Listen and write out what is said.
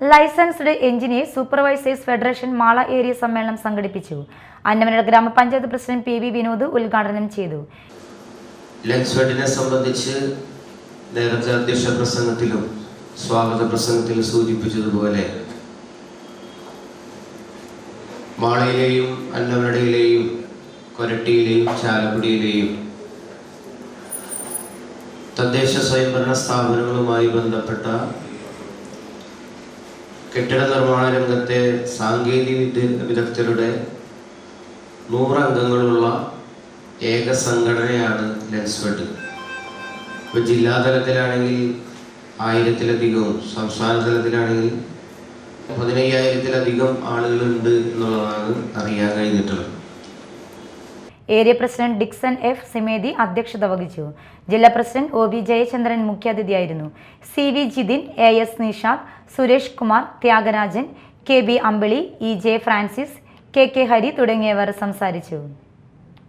Licensed engineer supervisors federation Mala area സമ്മേളനം സംഘടിപ്പിച്ചു. അന്നമനട ഗ്രാമപഞ്ചായത്ത് പ്രസിഡന്റ് പി വി വിനോദ് ഉദ്ഘാടനം ചെയ്തു. സംബന്ധിച്ച് നേരത്തെ അധ്യക്ഷ പ്രസംഗത്തിലും സ്വാഗത പ്രസംഗത്തിലും സൂചിപ്പിച്ചതുപോലെ മാളയിലെയും അന്നമനടയിലെയും കൊരട്ടിയിലെയും ചാലക്കുടിയിലെയും തദ്ദേശ സ്വയംഭരണ സ്ഥാപനങ്ങളുമായി ബന്ധപ്പെട്ട കെട്ടിട നിർമ്മാണ രംഗത്തെ സാങ്കേതിക വിദ്യ വിദഗ്ധരുടെ നൂറംഗങ്ങളുള്ള ഏക സംഘടനയാണ് ലെൻസ്ഫെഡ് ഇപ്പോൾ ജില്ലാതലത്തിലാണെങ്കിൽ ആയിരത്തിലധികവും സംസ്ഥാന തലത്തിലാണെങ്കിൽ പതിനയ്യായിരത്തിലധികം ആളുകളുണ്ട് എന്നുള്ളതാണ് അറിയാൻ കഴിഞ്ഞിട്ടുള്ളത്. Area president Dixon F Simedi അധ്യക്ഷത വഹിച്ചു. ജില്ലാ president O V Jayachandran മുഖ്യാതിഥിയായിരുന്നു. C V Jithin A S Nishad Suresh Kumar Thyagarajan K B Ambili E J Francis K K Hari തുടങ്ങിയവർ സംസാരിച്ചു.